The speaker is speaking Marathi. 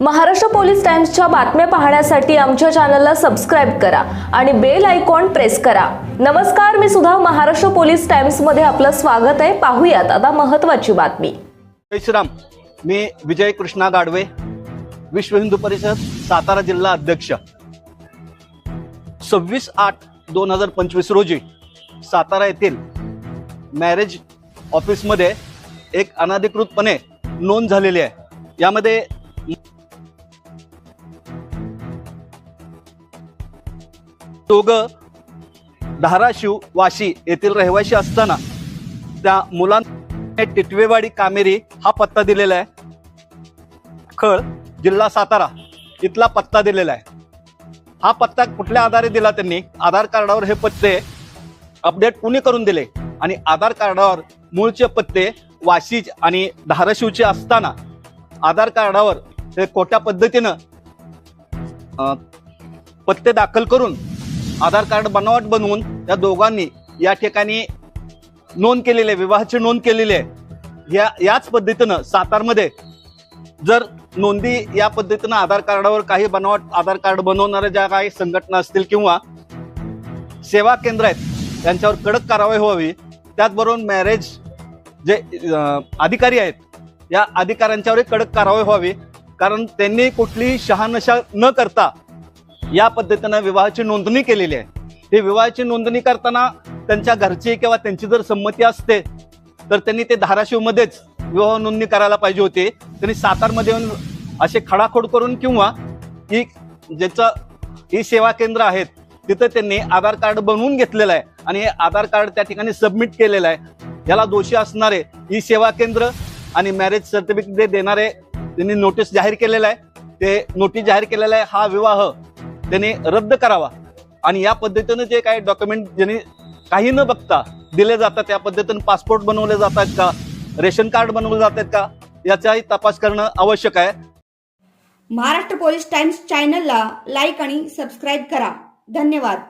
महाराष्ट्र पोलीस टाइम्सच्या बातम्या पाहण्यासाठी आमच्या चॅनलला सबस्क्राईब करा आणि बेल आयकॉन प्रेस करा. नमस्कार मी सुद्धा महाराष्ट्र पोलीस टाइम्समध्ये आपलं स्वागत आहे. पाहूयात आता महत्वाची बातमी. श्रीराम. मी विजय कृष्णा गाडवे विश्व हिंदू परिषद सातारा जिल्हा अध्यक्ष. सव्वीस आठ दोन हजार पंचवीस रोजी सातारा येथील मॅरेज ऑफिसमध्ये एक अनधिकृतपणे नोंद झालेली आहे. यामध्ये दोघं धाराशिव वाशी येथील रहिवासी असताना त्या मुलांना टिटवेवाडी कामेरी हा पत्ता दिलेला आहे. खळ जिल्हा सातारा इथला पत्ता दिलेला आहे. हा पत्ता कुठल्या आधारे दिला त्यांनी? आधार कार्डावर हे पत्ते अपडेट कुणी करून दिले? आणि आधार कार्डावर मूळचे पत्ते वाशी आणि धाराशिवचे असताना आधार कार्डावर हे खोट्या पद्धतीनं पत्ते दाखल करून आधार कार्ड बनावट बनवून या दोघांनी या ठिकाणी नोंद केलेली आहे विवाहाची नोंद केलेली आहे. या याच पद्धतीनं सातारमध्ये जर नोंदी या पद्धतीनं आधार कार्डावर काही बनावट आधार कार्ड बनवणाऱ्या ज्या काही संघटना असतील किंवा सेवा केंद्र आहेत त्यांच्यावर कडक कारवाई व्हावी. त्याचबरोबर मॅरेज जे अधिकारी आहेत या अधिकाऱ्यांच्यावरही कडक कारवाई व्हावी. कारण त्यांनी कुठलीही शहानशा न करता या पद्धतीनं विवाहाची नोंदणी केलेली आहे. ही विवाहाची नोंदणी करताना त्यांच्या घरची किंवा त्यांची जर संमती असते तर त्यांनी ते धाराशिवमध्येच विवाह नोंदणी करायला पाहिजे होती. त्यांनी सातारमध्ये येऊन असे खडाखोड करून किंवा ही ज्याचं ही सेवा केंद्र आहेत तिथं त्यांनी आधार कार्ड बनवून घेतलेलं आहे आणि हे आधार कार्ड त्या ठिकाणी सबमिट केलेलं आहे. याला दोषी असणारे ई सेवा केंद्र आणि मॅरेज सर्टिफिकेट देणारे त्यांनी नोटीस जाहीर केलेलं आहे. ते नोटीस जाहीर केलेलं आहे हा विवाह त्याने रद्द करावा. आणि या पद्धतीनं जे काही डॉक्युमेंट ज्याने काही न बघता दिले जातात त्या पद्धतीनं पासपोर्ट बनवले जातात का? रेशन कार्ड बनवले जातात का? याचाही तपास करणं आवश्यक आहे. महाराष्ट्र पोलीस टाइम्स चॅनलला लाईक आणि सबस्क्राईब करा. धन्यवाद.